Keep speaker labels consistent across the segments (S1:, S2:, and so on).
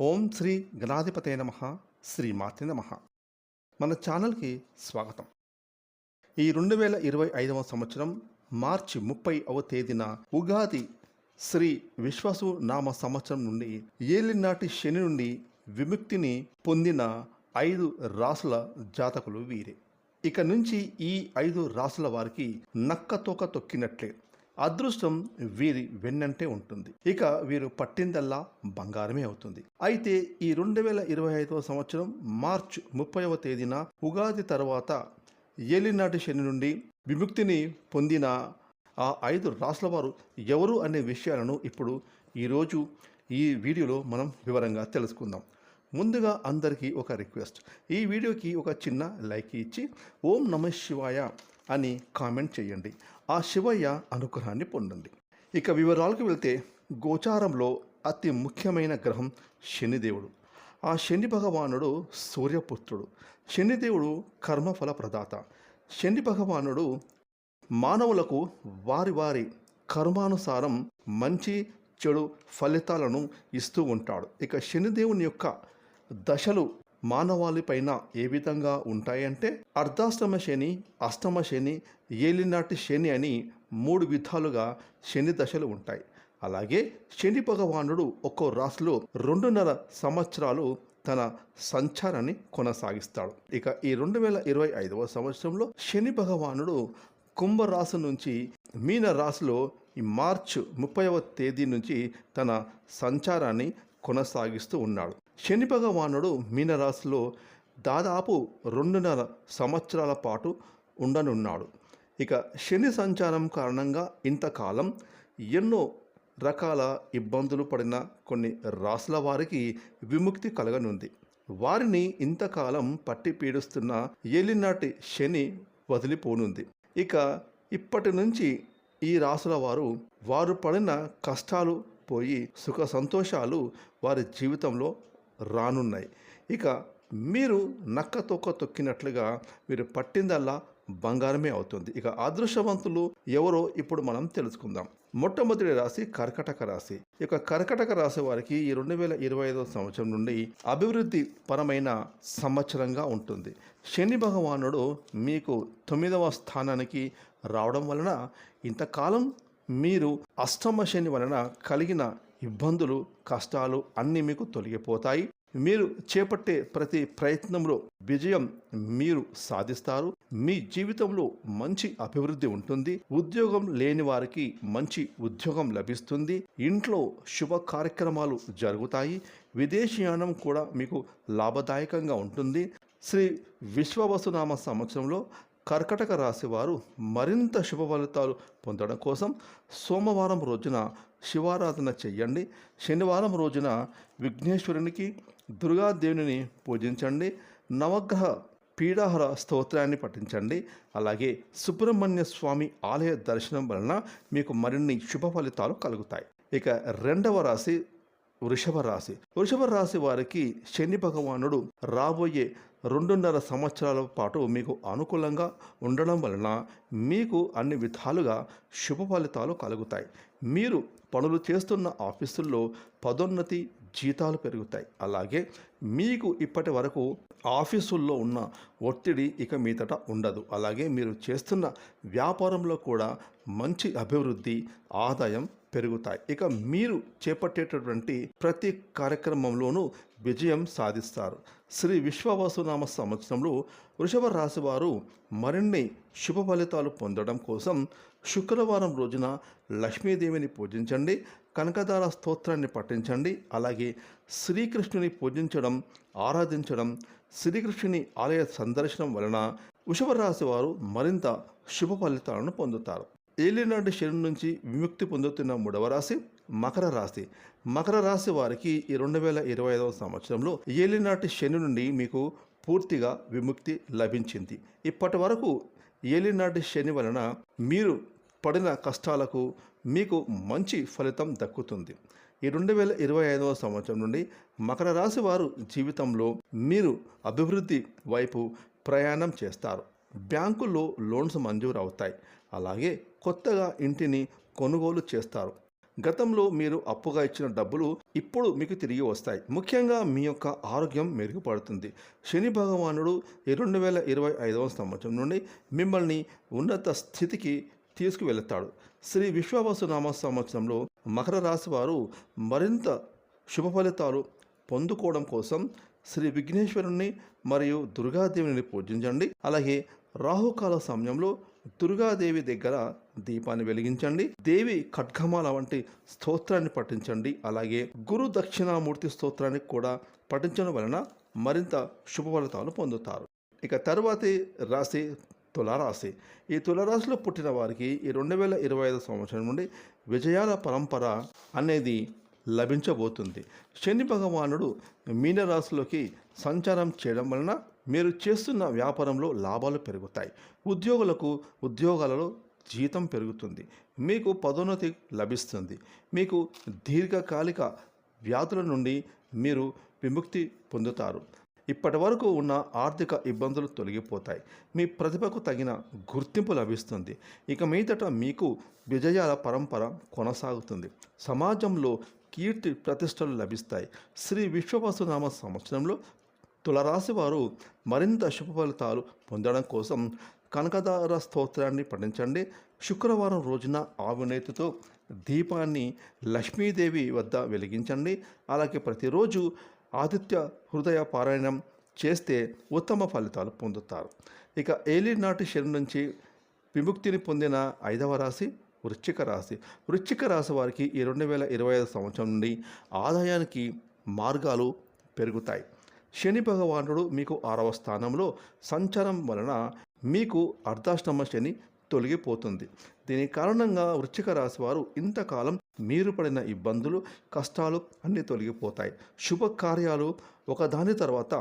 S1: ఓం శ్రీ గణాధిపతే నమ శ్రీ మాతి నమ. మన ఛానల్కి స్వాగతం. ఈ రెండు వేల ఇరవై ఐదవ సంవత్సరం మార్చి ముప్పై అవ తేదీన ఉగాది శ్రీ విశ్వసు నామ సంవత్సరం నుండి ఏలినాటి శని నుండి విముక్తిని పొందిన ఐదు రాసుల జాతకులు వీరే. ఇక నుంచి ఈ ఐదు రాసుల వారికి నక్కతోక తొక్కినట్లే. అదృష్టం వీరి వెన్నంటే ఉంటుంది. ఇక వీరు పట్టిందల్లా బంగారమే అవుతుంది. అయితే ఈ రెండు వేల ఇరవై ఐదవ సంవత్సరం మార్చ్ ముప్పైవ తేదీన ఉగాది తర్వాత ఏలినాటి శని నుండి విముక్తిని పొందిన ఆ ఐదు రాసుల వారు ఎవరు అనే విషయాలను ఇప్పుడు ఈరోజు ఈ వీడియోలో మనం వివరంగా తెలుసుకుందాం. ముందుగా అందరికీ ఒక రిక్వెస్ట్. ఈ వీడియోకి ఒక చిన్న లైక్ ఇచ్చి ఓం నమ శివాయ అని కామెంట్ చేయండి. ఆ శివయ్య అనుగ్రహాన్ని పొందండి. ఇక వివరాలకు వెళ్తే గోచారంలో అతి ముఖ్యమైన గ్రహం శనిదేవుడు. ఆ శని భగవానుడు సూర్యపుత్రుడు. శనిదేవుడు కర్మఫల ప్రదాత. శని భగవానుడు మానవులకు వారి వారి కర్మానుసారం మంచి చెడు ఫలితాలను ఇస్తూ ఉంటాడు. ఇక శనిదేవుని యొక్క దశలు మానవాళి పైన ఏ విధంగా ఉంటాయంటే అర్ధాష్టమ శని అష్టమ శని ఏలినాటి శని అని మూడు విధాలుగా శని దశలు ఉంటాయి. అలాగే శని భగవానుడు ఒక్కో రాశిలో రెండున్నర సంవత్సరాలు తన సంచారాన్ని కొనసాగిస్తాడు. ఇక ఈ రెండు వేల ఇరవై ఐదవ సంవత్సరంలో శని భగవానుడు కుంభరాశి నుంచి మీన రాశిలో ఈ మార్చ్ ముప్పైవ తేదీ నుంచి తన సంచారాన్ని కొనసాగిస్తూ ఉన్నాడు. శని భగవానుడు మీనరాశిలో దాదాపు రెండున్నర సంవత్సరాల పాటు ఉండనున్నాడు. ఇక శని సంచారం కారణంగా ఇంతకాలం ఎన్నో రకాల ఇబ్బందులు పడిన కొన్ని రాసుల వారికి విముక్తి కలగనుంది. వారిని ఇంతకాలం పట్టి పీడిస్తున్న ఏలినాటి శని వదిలిపోనుంది. ఇక ఇప్పటి నుంచి ఈ రాసుల వారు వారు పడిన కష్టాలు పోయి సుఖ సంతోషాలు వారి జీవితంలో రానున్నాయి. ఇక మీరు నక్క తొక్క తొక్కినట్లుగా మీరు పట్టిందల్లా బంగారమే అవుతుంది. ఇక అదృష్టవంతులు ఎవరో ఇప్పుడు మనం తెలుసుకుందాం. మొట్టమొదటి రాశి కర్కటక రాశి. ఇక కర్కటక రాశి వారికి ఈ రెండు వేల ఇరవై ఐదో సంవత్సరం నుండి అభివృద్ధి పరమైన సంవత్సరంగా ఉంటుంది. శని భగవానుడు మీకు తొమ్మిదవ స్థానానికి రావడం వలన ఇంతకాలం మీరు అష్టమ శని వలన కలిగిన ఇబ్బందులు కష్టాలు అన్నీ మీకు తొలగిపోతాయి. మీరు చేపట్టే ప్రతి ప్రయత్నంలో విజయం మీరు సాధిస్తారు. మీ జీవితంలో మంచి అభివృద్ధి ఉంటుంది. ఉద్యోగం లేని వారికి మంచి ఉద్యోగం లభిస్తుంది. ఇంట్లో శుభ కార్యక్రమాలు జరుగుతాయి. విదేశీయానం కూడా మీకు లాభదాయకంగా ఉంటుంది. శ్రీ విశ్వవసునామ సంవత్సరంలో కర్కటక రాశి వారు మరింత శుభ ఫలితాలు పొందడం కోసం సోమవారం రోజున శివారాధన చెయ్యండి. శనివారం రోజున విఘ్నేశ్వరునికి దుర్గాదేవిని పూజించండి. నవగ్రహ పీడాహర స్తోత్రాన్ని పఠించండి. అలాగే సుబ్రహ్మణ్య స్వామి ఆలయ దర్శనం వలన మీకు మరిన్ని శుభ ఫలితాలు కలుగుతాయి. ఇక రెండవ రాశి వృషభ రాశి. వృషభ రాశి వారికి శని భగవానుడు రాబోయే రెండున్నర సంవత్సరాల పాటు మీకు అనుకూలంగా ఉండడం వలన మీకు అన్ని విధాలుగా శుభ ఫలితాలు కలుగుతాయి. మీరు పనులు చేస్తున్న ఆఫీసుల్లో పదోన్నతి జీతాలు పెరుగుతాయి. అలాగే మీకు ఇప్పటి వరకు ఆఫీసుల్లో ఉన్న ఒత్తిడి ఇక మీదట ఉండదు. అలాగే మీరు చేస్తున్న వ్యాపారంలో కూడా మంచి అభివృద్ధి ఆదాయం పెరుగుతాయి. ఇక మీరు చేపట్టేటటువంటి ప్రతి కార్యక్రమంలోనూ విజయం సాధిస్తారు. శ్రీ విశ్వవాసునామ సంవత్సరంలో వృషభ రాశి వారు మరిన్ని శుభ ఫలితాలు పొందడం కోసం శుక్రవారం రోజున లక్ష్మీదేవిని పూజించండి కనకదార స్తోత్రాన్ని పఠించండి అలాగే శ్రీకృష్ణుని పూజించడం ఆరాధించడం శ్రీకృష్ణుని ఆలయ సందర్శనం వలన వృషభ రాశి వారు మరింత శుభ ఫలితాలను పొందుతారు. ఏలినాటి శని నుంచి విముక్తి పొందుతున్న మూడవ రాశి మకర రాశి. మకర రాశి వారికి ఈ రెండు వేల ఇరవై ఐదవ సంవత్సరంలో ఏలినాటి శని నుండి మీకు పూర్తిగా విముక్తి లభించింది. ఇప్పటి వరకు ఏలినాటి శని వలన మీరు పడిన కష్టాలకు మీకు మంచి ఫలితం దక్కుతుంది. ఈ రెండు వేల ఇరవై ఐదవ సంవత్సరం నుండి మకర రాశి వారు జీవితంలో మీరు అభివృద్ధి వైపు ప్రయాణం చేస్తారు. బ్యాంకుల్లో లోన్స్ మంజూరు అవుతాయి. అలాగే కొత్తగా ఇంటిని కొనుగోలు చేస్తారు. గతంలో మీరు అప్పుగా ఇచ్చిన డబ్బులు ఇప్పుడు మీకు తిరిగి వస్తాయి. ముఖ్యంగా మీ యొక్క ఆరోగ్యం మెరుగుపడుతుంది. శని భగవానుడు రెండు వేల ఇరవై ఐదవ సంవత్సరం నుండి మిమ్మల్ని ఉన్నత స్థితికి తీసుకువెళతాడు. శ్రీ విశ్వావసునామ సంవత్సరంలో మకర రాశి వారు మరింత శుభ ఫలితాలు పొందుకోవడం కోసం శ్రీ విఘ్నేశ్వరుణ్ణి మరియు దుర్గాదేవిని పూజించండి. అలాగే రాహుకాల సమయంలో దుర్గాదేవి దగ్గర దీపాన్ని వెలిగించండి. దేవి ఖడ్గమాల వంటి స్తోత్రాన్ని పఠించండి. అలాగే గురు దక్షిణామూర్తి స్తోత్రాన్ని కూడా పఠించడం వలన మరింత శుభ ఫలితాలు పొందుతారు. ఇక తర్వాతి రాశి తులారాశి. ఈ తులారాశిలో పుట్టిన వారికి ఈ రెండు వేల ఇరవై ఐదు సంవత్సరం నుండి విజయాల పరంపర అనేది లభించబోతుంది. శని భగవానుడు మీనరాశిలోకి సంచారం చేయడం వలన మీరు చేస్తున్న వ్యాపారంలో లాభాలు పెరుగుతాయి. ఉద్యోగులకు ఉద్యోగాలలో జీతం పెరుగుతుంది. మీకు పదోన్నతి లభిస్తుంది. మీకు దీర్ఘకాలిక వ్యాధుల నుండి మీరు విముక్తి పొందుతారు. ఇప్పటి వరకు ఉన్న ఆర్థిక ఇబ్బందులు తొలగిపోతాయి. మీ ప్రతిభకు తగిన గుర్తింపు లభిస్తుంది. ఇక మీదట మీకు విజయాల పరంపర కొనసాగుతుంది. సమాజంలో కీర్తి ప్రతిష్టలు లభిస్తాయి. శ్రీ విశ్వవసునామ సంవత్సరంలో తులరాశి వారు మరింత శుభ ఫలితాలు పొందడం కోసం కనకదార స్తోత్రాన్ని పఠించండి. శుక్రవారం రోజున ఆవునేతితో దీపాన్ని లక్ష్మీదేవి వద్ద వెలిగించండి. అలాగే ప్రతిరోజు ఆదిత్య హృదయ పారాయణం చేస్తే ఉత్తమ ఫలితాలు పొందుతారు. ఇక ఏలినాటి శని నుంచి విముక్తిని పొందిన ఐదవ రాశి వృశ్చిక రాశి. వృశ్చిక రాశి వారికి ఈ రెండు వేల ఇరవై ఐదు సంవత్సరం నుండి ఆదాయానికి మార్గాలు పెరుగుతాయి. శని భగవానుడు మీకు ఆరవ స్థానంలో సంచారం వలన మీకు అర్ధాష్టమ శని తొలగిపోతుంది. దీని కారణంగా వృశ్చిక రాశి వారు ఇంతకాలం మీరు పడిన ఇబ్బందులు కష్టాలు అన్నీ తొలగిపోతాయి. శుభకార్యాలు ఒకదాని తర్వాత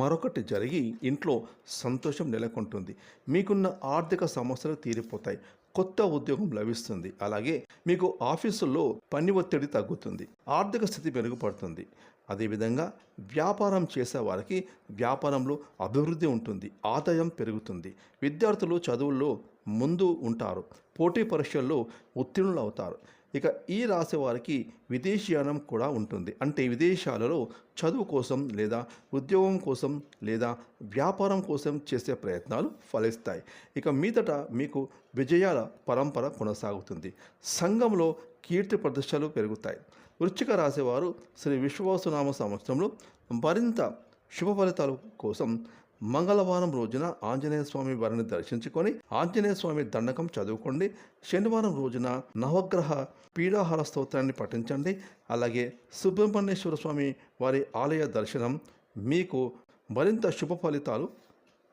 S1: మరొకటి జరిగి ఇంట్లో సంతోషం నెలకొంటుంది. మీకున్న ఆర్థిక సమస్యలు తీరిపోతాయి. కొత్త ఉద్యోగం లభిస్తుంది. అలాగే మీకు ఆఫీసుల్లో పని ఒత్తిడి తగ్గుతుంది. ఆర్థిక స్థితి మెరుగుపడుతుంది. అదేవిధంగా వ్యాపారం చేసేవారికి వ్యాపారంలో అభివృద్ధి ఉంటుంది ఆదాయం పెరుగుతుంది. విద్యార్థులు చదువుల్లో ముందు ఉంటారు పోటీ పరీక్షల్లో ఉత్తీర్ణులు అవుతారు. ఇక ఈ రాశి వారికి విదేశీయానం కూడా ఉంటుంది. అంటే విదేశాలలో చదువు కోసం లేదా ఉద్యోగం కోసం లేదా వ్యాపారం కోసం చేసే ప్రయత్నాలు ఫలిస్తాయి. ఇక మీదట మీకు విజయాల పరంపర కొనసాగుతుంది. సంఘంలో కీర్తి ప్రతిష్టలు పెరుగుతాయి. వృశ్చిక రాసేవారు శ్రీ విశ్వాసునామ సంవత్సరంలో మరింత శుభ ఫలితాల కోసం మంగళవారం రోజున ఆంజనేయ స్వామి వారిని దర్శించుకొని ఆంజనేయ స్వామి దండకం చదువుకోండి. శనివారం రోజున నవగ్రహ పీడాహార స్తోత్రాన్ని పఠించండి. అలాగే సుబ్రహ్మణ్యేశ్వర స్వామి వారి ఆలయ దర్శనం మీకు మరింత శుభ ఫలితాలు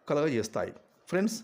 S1: కలగజేస్తాయి. ఫ్రెండ్స్